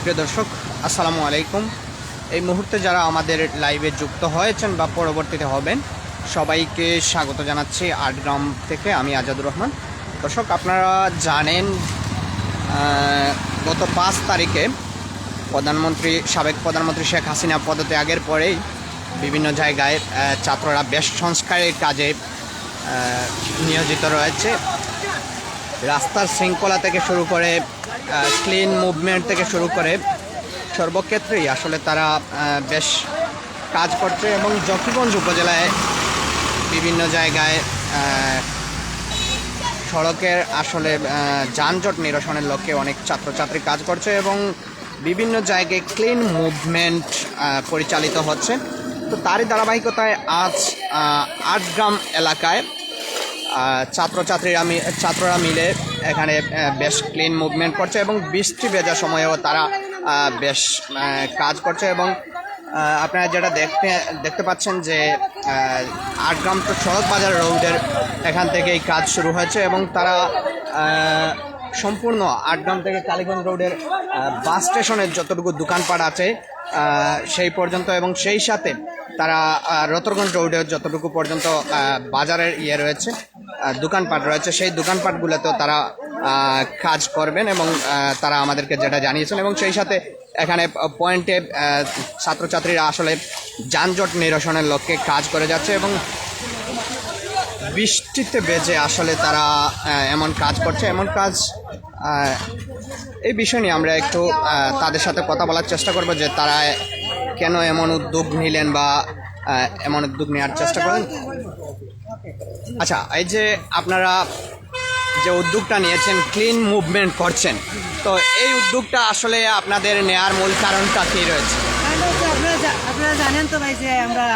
প্রিয় দর্শক, আসসালামু আলাইকুম। এই মুহূর্তে যারা আমাদের লাইভে যুক্ত হয়েছেন বা পরবর্তীতে হবেন, সবাইকে স্বাগত জানাচ্ছি আটগ্রাম থেকে। আমি আজাদুর রহমান। দর্শক, আপনারা জানেন গত পাঁচ তারিখে প্রধানমন্ত্রী, সাবেক প্রধানমন্ত্রী শেখ হাসিনা পদত্যাগের পরেই বিভিন্ন জায়গায় ছাত্ররা বেশ সংস্কারের কাজে নিয়োজিত রয়েছে। রাস্তার শৃঙ্খলা থেকে শুরু করে ক্লিন মুভমেন্ট থেকে শুরু করে সর্বক্ষেত্রেই আসলে তারা বেশ কাজ করছে এবং জকিগঞ্জ উপজেলায় বিভিন্ন জায়গায় সড়কের আসলে যানজট নিরসনের লক্ষ্যে অনেক ছাত্রছাত্রী কাজ করছে এবং বিভিন্ন জায়গায় ক্লিন মুভমেন্ট পরিচালিত হচ্ছে। তো তারই ধারাবাহিকতায় আজ আটগ্রাম এলাকায় ছাত্রছাত্রীরা ছাত্ররা মিলে এখানে বেশ ক্লিন মুভমেন্ট করছে এবং বৃষ্টি ভেজা সময়েও তারা বেশ কাজ করছে এবং আপনারা যেটা দেখতে দেখতে পাচ্ছেন যে আটগ্রাম তো সড়ক বাজার রোডের এখান থেকেই কাজ শুরু হয়েছে এবং তারা সম্পূর্ণ আটগ্রাম থেকে কালীগঞ্জ রোডের বাস স্টেশনের যতটুকু দোকানপাট আছে সেই পর্যন্ত এবং সেই সাথে তারা রতরগঞ্জ রোডের যতটুকু পর্যন্ত বাজারের ইয়ে রয়েছে দোকানপাট রয়েছে, সেই দোকানপাটগুলোতেও তারা কাজ করবেন এবং তারা আমাদেরকে যেটা জানিয়েছেন এবং সেই সাথে এখানে পয়েন্টে ছাত্রছাত্রীরা আসলে যানজট নিরসনের লক্ষ্যে কাজ করে যাচ্ছে এবং বৃষ্টিতে বেজে আসলে তারা এমন কাজ করছে, এমন কাজ এই বিষয় নিয়ে আমরা একটু তাদের সাথে কথা বলার চেষ্টা করব যে তারা কেন এমন উদ্যোগ নিলেন বা এমন উদ্যোগ নেওয়ার চেষ্টা করেন আচ্ছা এই যে আপনারা যে উদ্যোগটা নিয়েছেন ক্লিন মুভমেন্ট করছেন, তো এই উদ্যোগটা আসলে আপনাদের নেয়ার মূল কারণটা কী রয়েছে? আপনারা জানেন তো ভাই যে আমরা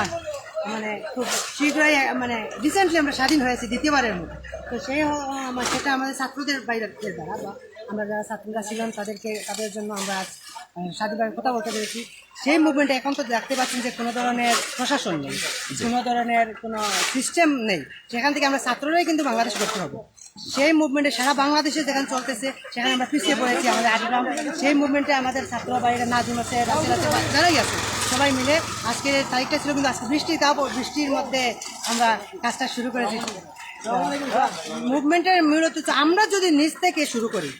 মানে খুব শীঘ্রই মানে রিসেন্টলি আমরা স্বাধীন হয়েছি দ্বিতীয়বারের মতো। তো সেই সেটা আমাদের ছাত্রদের বাইরে দ্বারা বা আমরা যারা ছাত্ররা ছিলাম তাদেরকে, তাদের জন্য আমরা স্বাধীনভাবে কথা বলতে পেরেছি। সেই মুভমেন্টে এখন তো দেখতে পাচ্ছেন যে কোনো ধরনের প্রশাসন নেই কোনো ধরনের কোনো সিস্টেম নেই। সেখান থেকে আমরা ছাত্ররাই কিন্তু বাংলাদেশ করতে হবে। সেই মুভমেন্টে সারা বাংলাদেশে যেখানে চলতেছে সেখানে আমরা পিছিয়ে পড়েছি আমাদের আটগ্রাম। সেই মুভমেন্টে আমাদের ছাত্র বাইরে নাজিম আছে রাসেল আছে যারাই আছে সবাই মিলে আজকের তারিখটা ছিল কিন্তু আজকে বৃষ্টি তাও বৃষ্টির মধ্যে আমরা কাজটা শুরু করেছি। মুভমেন্টের মূলত আমরা যদি নিজ থেকে শুরু করি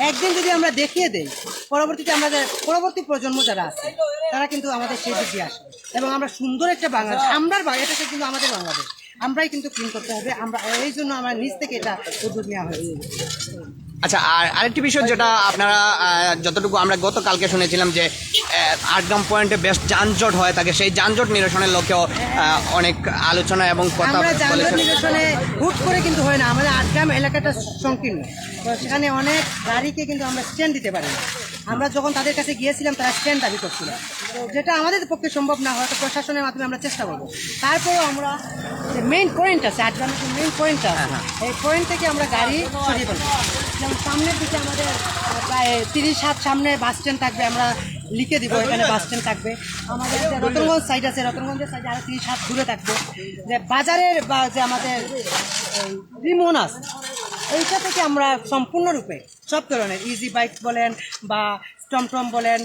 একদিন যদি আমরা দেখিয়ে দেই, পরবর্তীতে আমাদের পরবর্তী প্রজন্ম যারা আছে, তারা কিন্তু আমাদের সেই দিকে আসবে। এবং আমরা সুন্দর একটা বাংলাদেশ, আমরার বা- এটাকে কিন্তু আমাদের বাংলাদেশ। আমরাই কিন্তু ক্লিন করতে হবে। আমরা এই জন্য আমরা নিজ থেকে এটা উদ্যোগ নেওয়া হয়েছে। আচ্ছা আর আরেকটি বিষয় যেটা আপনারা যতটুকু আমরা গতকালকে শুনেছিলাম যে আটগ্রাম পয়েন্টে বেশ যানজট হয় তাকে সেই যানজট নিরসনের লক্ষ্যেও অনেক আলোচনা এবং কথা নিরসনে হুট করে কিন্তু হয় না আমাদের আটগ্রাম এলাকাটা সংকীর্ণ। তো সেখানে অনেক গাড়িকে কিন্তু আমরা স্ট্যান্ড দিতে পারি না। আমরা যখন তাদের কাছে গিয়েছিলাম তারা স্ট্যান্ড দাবি করছিল। যেটা আমাদের পক্ষে সম্ভব না হয়তো প্রশাসনের মাধ্যমে আমরা চেষ্টা করব। তারপরেও আমরা যে মেইন পয়েন্ট আছে আটগ্রামের যে মেইন পয়েন্ট আছে এই পয়েন্ট থেকে আমরা গাড়ি সরিয়ে ফেলব। যেমন সামনের দিকে আমাদের প্রায় তিরিশ হাত সামনে বাস স্ট্যান্ড থাকবে, আমরা লিখে দিব এখানে বাস স্ট্যান্ড থাকবে। আমাদের যে রতনগঞ্জ সাইড আছে, রতনগঞ্জের সাইডে আরও তিরিশ হাত ঘুরে থাকবে। যে বাজারের বা যে আমাদের রিমোনাস, এইটা থেকে আমরা সম্পূর্ণরূপে সব ধরনের ইজি বাইক বলেন বা টমটম বলেন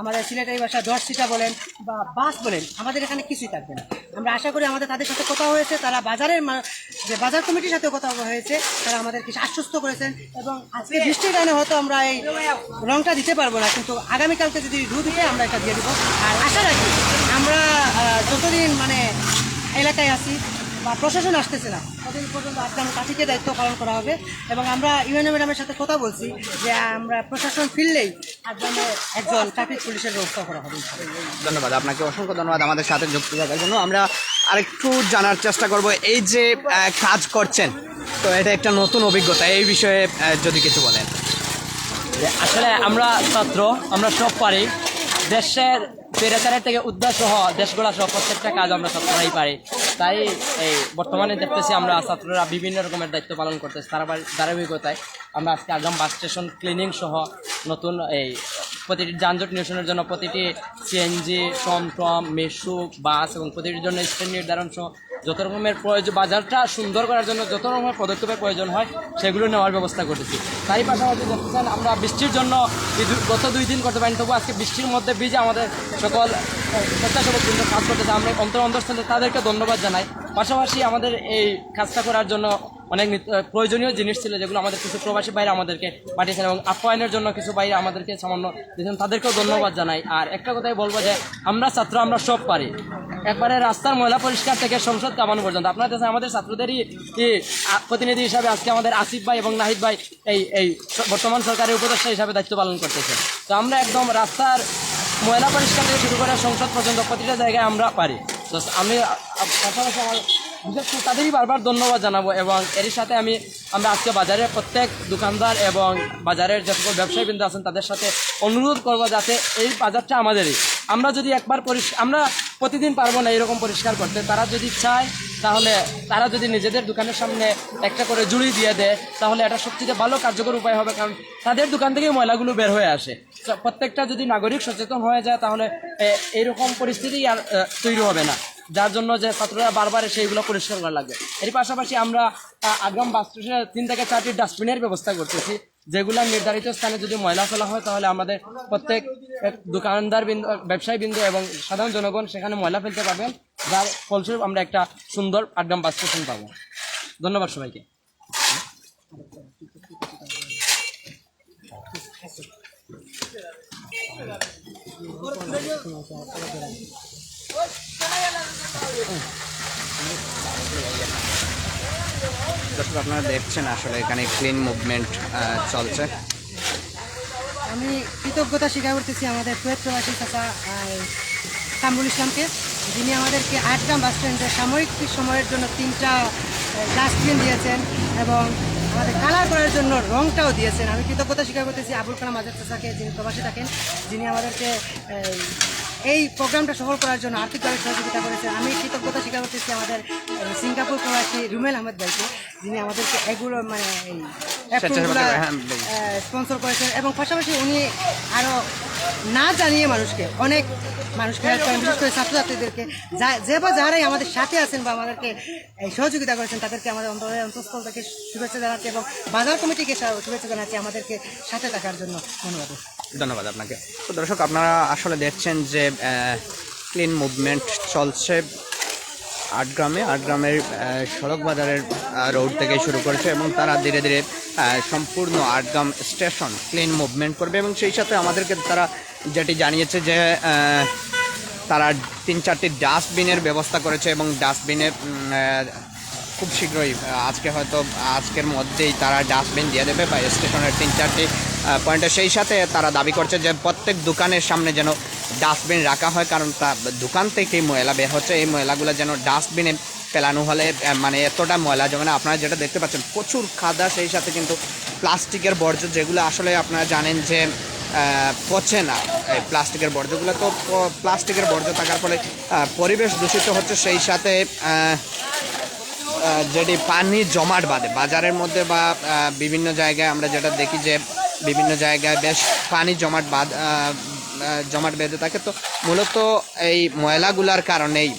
আমাদের সিলেটের ভাষা দর্শিটা বলেন বা বাস বলেন, আমাদের এখানে কিছুই থাকবে না। আমরা আশা করি আমাদের তাদের সাথে কথা হয়েছে, তারা বাজারের যে বাজার কমিটির সাথে কথা হয়েছে, তারা আমাদের আমাদেরকে আশ্বস্ত করেছেন এবং আজকে বৃষ্টির কারণে হয়তো আমরা এই রংটা দিতে পারব না, কিন্তু আগামীকালকে যদি রু দিতে আমরা এটা দিয়ে দেবো। আর আশা রাখি আমরা যতদিন মানে এলাকায় আছি বা প্রশাসন আসতেছে না। ততদিন পর্যন্ত আজকে কাঠিকে দায়িত্ব পালন করা হবে এবং আমরা ইউএনএ ম্যাডামের সাথে কথা বলছি যে আমরা প্রশাসন ফিরলেই আজকে একজন ট্রাফিক পুলিশের ব্যবস্থা করা হবে। ধন্যবাদ আপনাকে অসংখ্য ধন্যবাদ আমাদের সাথে যুক্ত থাকার জন্য। আমরা আরেকটু জানার চেষ্টা করব এই যে কাজ করছেন তো এটা একটা নতুন অভিজ্ঞতা এই বিষয়ে যদি কিছু বলেন। আসলে আমরা ছাত্র আমরা সব পারি। দেশের পেরেচারের থেকে উদ্ধার সহ দেশগুলা সহ প্রত্যেকটা কাজ আমরা ছাত্ররাই পারি। তাই এই বর্তমানে দেখতেছি আমরা ছাত্ররা বিভিন্ন রকমের দায়িত্ব পালন করতেছি তার ধারাবাহিকতায়। আমরা আজকে আগাম বাস স্টেশন ক্লিনিং সহ নতুন এই প্রতিটি যানজট নিরসনের জন্য প্রতিটি সিএনজি টমটম মেসুক বাস এবং প্রতিটির জন্য স্ট্যান্ড নির্ধারণ সহ যত রকমের প্রয়োজন বাজারটা সুন্দর করার জন্য যত রকমের পদক্ষেপের প্রয়োজন হয়, সেগুলো নেওয়ার ব্যবস্থা করেছি। তারই পাশাপাশি দেখতে চান, আমরা বৃষ্টির জন্য গত দুই দিন করতে পারিনি তবু আজকে বৃষ্টির মধ্যে বীজ আমাদের সকল স্বেচ্ছাসেবক কাজ করতেছে। আমরা অন্তর অন্তর তাদেরকে ধন্যবাদ জানাই। পাশাপাশি আমাদের এই কাজটা করার জন্য অনেক প্রয়োজনীয় জিনিস ছিল যেগুলো আমাদের কিছু প্রবাসী বাইরে আমাদেরকে পাঠিয়েছেন এবং আপ্যায়নের জন্য কিছু বাইরে আমাদেরকে সামান্য দিয়েছেন, তাদেরকেও ধন্যবাদ জানাই। আর একটা কথাই বলব যে, আমরা ছাত্র, আমরা সব পারি। একবারে রাস্তার ময়লা পরিষ্কার থেকে সংসদ কামানো পর্যন্ত। আপনার কাছে আমাদের ছাত্রদেরই প্রতিনিধি হিসাবে আজকে আমাদের আসিফ ভাই এবং নাহিদ ভাই এই এই বর্তমান সরকারের উপদেষ্টা হিসাবে দায়িত্ব পালন করতেছে। তো আমরা একদম রাস্তার ময়লা পরিষ্কার থেকে শুরু করে সংসদ পর্যন্ত প্রতিটা জায়গায় আমরা পারি। তো আমি পাশাপাশি আমার তাদেরই বারবার ধন্যবাদ জানাব এবং এরই সাথে আমি, আমরা আজকে বাজারের প্রত্যেক দোকানদার এবং বাজারের যে সকল ব্যবসায়ীবৃন্দ আছেন, তাদের সাথে অনুরোধ করব যাতে এই বাজারটা আমাদেরই। আমরা যদি একবার পরিষ্কার আমরা প্রতিদিন পারব না এরকম পরিষ্কার করতে। তারা যদি চায়, তাহলে তারা যদি নিজেদের দোকানের সামনে একটা করে জুড়ি দিয়ে দেয়, তাহলে এটা সবচেয়ে ভালো কার্যকর উপায় হবে, কারণ তাদের দোকান থেকেই ময়লাগুলো বের হয়ে আসে। প্রত্যেকটা যদি নাগরিক সচেতন হয়ে যায়, তাহলে এইরকম পরিস্থিতি আর তৈরি হবে না। যার জন্য যে ছাত্ররা বারবার সেইগুলো পরিষ্কার করা লাগবে এর পাশাপাশি আমরা আগাম বাস স্টেশনে তিন থেকে চারটি ডাস্টবিনের ব্যবস্থা করতেছি, যেগুলো নির্ধারিত স্থানে যদি ময়লা ফেলা হয়, তাহলে আমাদের প্রত্যেক দোকানদার বিন্দু ব্যবসায়ী বিন্দু এবং সাধারণ জনগণ সেখানে ময়লা ফেলতে পারবেন। যার ফলস্বরূপ আমরা একটা সুন্দর আগাম বাস স্টেশন পাবো। ধন্যবাদ সবাইকে। দর্শক, আপনারা দেখছেন আসলে এখানে ক্লিন মুভমেন্ট চলছে। আমি কৃতজ্ঞতা স্বীকার করতেছি আমাদের প্রবাসী চাচা কামরুল ইসলামকে, যিনি আমাদেরকে আটগ্রাম বাস স্ট্যান্ডে সাময়িক সময়ের জন্য তিনটা ডাস্টবিন দিয়েছেন এবং আমাদের কালার করার জন্য রংটাও দিয়েছেন। আমি কৃতজ্ঞতা স্বীকার করতেছি আবুল কালাম আজাদ চাচাকে যিনি প্রবাসী থাকেন, যিনি আমাদেরকে এই প্রোগ্রামটা সফল করার জন্য আর্থিকভাবে সহযোগিতা করেছেন আমি কৃতজ্ঞতা স্বীকার করতেছি আমাদের সিঙ্গাপুর প্রবাসী রুমেল আহমেদ ভাইকে যিনি আমাদেরকে এগুলো মানে এই অ্যাপ্রনগুলো, হ্যাঁ। স্পন্সর করেছেন এবং পাশাপাশি উনি আরও না জানিয়ে মানুষকে অনেক মানুষকে হেল্প করেন বিশেষ করে ছাত্রছাত্রীদেরকে যা- যে বা যারাই আমাদের সাথে আছেন বা আমাদেরকে এই সহযোগিতা করেছেন তাদেরকে আমাদের অন্তরের অন্তঃস্থল থেকে শুভেচ্ছা জানাচ্ছি এবং বাজার কমিটিকে শুভেচ্ছা জানাচ্ছি আমাদেরকে সাথে থাকার জন্য ধন্যবাদ ধন্যবাদ আপনাকে। তো দর্শক, আপনারা আসলে দেখছেন যে ক্লিন মুভমেন্ট চলছে আটগ্রামে। আটগ্রামের সড়ক বাজারের রোড থেকে শুরু করেছে এবং তারা ধীরে ধীরে সম্পূর্ণ আটগ্রাম স্টেশন ক্লিন মুভমেন্ট করবে এবং সেই সাথে আমাদেরকে তারা যেটি জানিয়েছে যে তারা তিন চারটি ডাস্টবিনের ব্যবস্থা করেছে এবং ডাস্টবিনে খুব শীঘ্রই আজকে হয়তো, আজকের মধ্যেই তারা ডাস্টবিন দিয়ে দেবে বা স্টেশনের তিন চারটি পয়েন্টে সেই সাথে তারা দাবি করছে যে প্রত্যেক দোকানের সামনে যেন ডাস্টবিন রাখা হয়, কারণ তা দোকান থেকেই ময়লা বের হচ্ছে। এই ময়লাগুলো যেন ডাস্টবিনে ফেলানো হলে মানে এতটা ময়লা জমে না। আপনারা যেটা দেখতে পাচ্ছেন, প্রচুর খাদা, সেই সাথে কিন্তু প্লাস্টিকের বর্জ্য, যেগুলো আসলে আপনারা জানেন যে পচে না। প্লাস্টিকের বর্জ্যগুলো তো প্লাস্টিকের বর্জ্য থাকার ফলে পরিবেশ দূষিত হচ্ছে। সেই সাথে যেটি পানি জমাট বাঁধে, বাজারের মধ্যে বা বিভিন্ন জায়গায় আমরা যেটা দেখি যে বিভিন্ন জায়গায় বেশ পানি জমাট বাঁধ জমাট বেঁধে থাকে। তো মূলত এই ময়লাগুলার কারণেই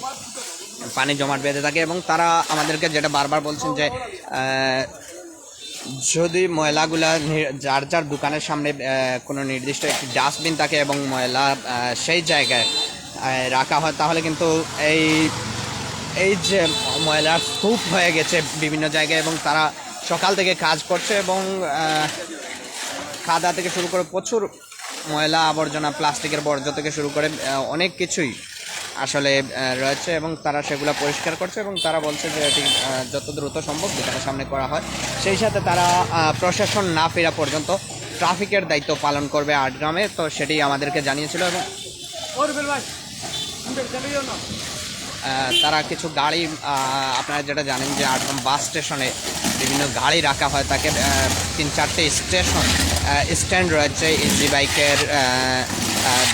পানি জমাট বেঁধে থাকে এবং তারা আমাদেরকে যেটা বারবার বলছেন যে যদি ময়লাগুলা যার যার দোকানের সামনে কোনো নির্দিষ্ট একটি ডাস্টবিন থাকে এবং ময়লা সেই জায়গায় রাখা হয়, তাহলে কিন্তু এই এই যে ময়লার স্তূপ হয়ে গেছে বিভিন্ন জায়গায় এবং তারা সকাল থেকে কাজ করছে এবং খাদা থেকে শুরু করে প্রচুর ময়লা আবর্জনা, প্লাস্টিকের বর্জ্য থেকে শুরু করে অনেক কিছুই আসলে রয়েছে এবং তারা সেগুলো পরিষ্কার করছে এবং তারা বলছে যে এটি যত দ্রুত সম্ভব দোকানের সামনে করা হয়। সেই সাথে তারা প্রশাসন না ফেরা পর্যন্ত ট্রাফিকের দায়িত্ব পালন করবে আটগ্রামে তো সেটি আমাদেরকে জানিয়েছিল এবং তারা কিছু গাড়ি আপনারা যেটা জানেন যে আটগ্রাম বাস স্টেশনে বিভিন্ন গাড়ি রাখা হয়, তাকে তিন চারটে স্টেশন স্ট্যান্ড রয়েছে ইজি বাইকের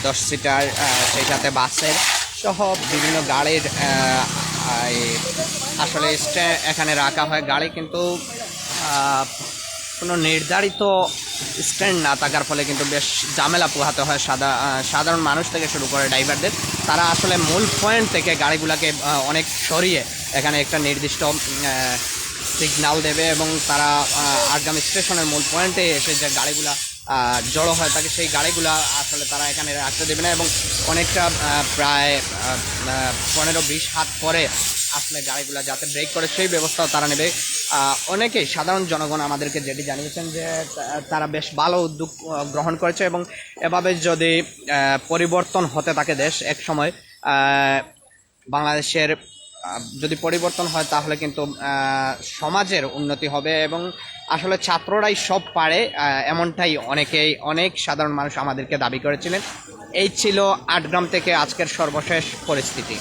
দশ সিটার সেই সাথে বাসের সহ বিভিন্ন গাড়ির আসলে স্ট্যা, এখানে রাখা হয় গাড়ি কিন্তু কোনো নির্ধারিত স্ট্যান্ড না থাকার ফলে কিন্তু বেশ ঝামেলা পোহাতে হয় সাদা সাধারণ মানুষ থেকে শুরু করে ড্রাইভারদের। তারা আসলে মূল পয়েন্ট থেকে গাড়িগুলোকে অনেক সরিয়ে এখানে একটা নির্দিষ্ট সিগনাল দেবে এবং তারা আগামী স্টেশনের মূল পয়েন্টে এসে যে গাড়িগুলা জড়ো হয় তাকে সেই গাড়িগুলা আসলে তারা এখানে রাখতে দেবে না এবং অনেকটা প্রায় পনেরো বিশ হাত পরে আসলে গাড়িগুলো যাতে ব্রেক করে, সেই ব্যবস্থাও তারা নেবে। অনেকেই সাধারণ জনগণ আমাদেরকে যেটি জানিয়েছেন যে তারা বেশ ভালো উদ্যোগ গ্রহণ করেছে এবং এভাবে যদি পরিবর্তন হতে থাকে দেশ এক সময় বাংলাদেশের যদি পরিবর্তন হয় তাহলে কিন্তু সমাজের উন্নতি হবে এবং আসলে ছাত্ররাই সব পারে এমনটাই অনেকেই, অনেক সাধারণ মানুষ আমাদেরকে দাবি করেছিলেন। এই ছিল আটগ্রাম থেকে আজকের সর্বশেষ পরিস্থিতি।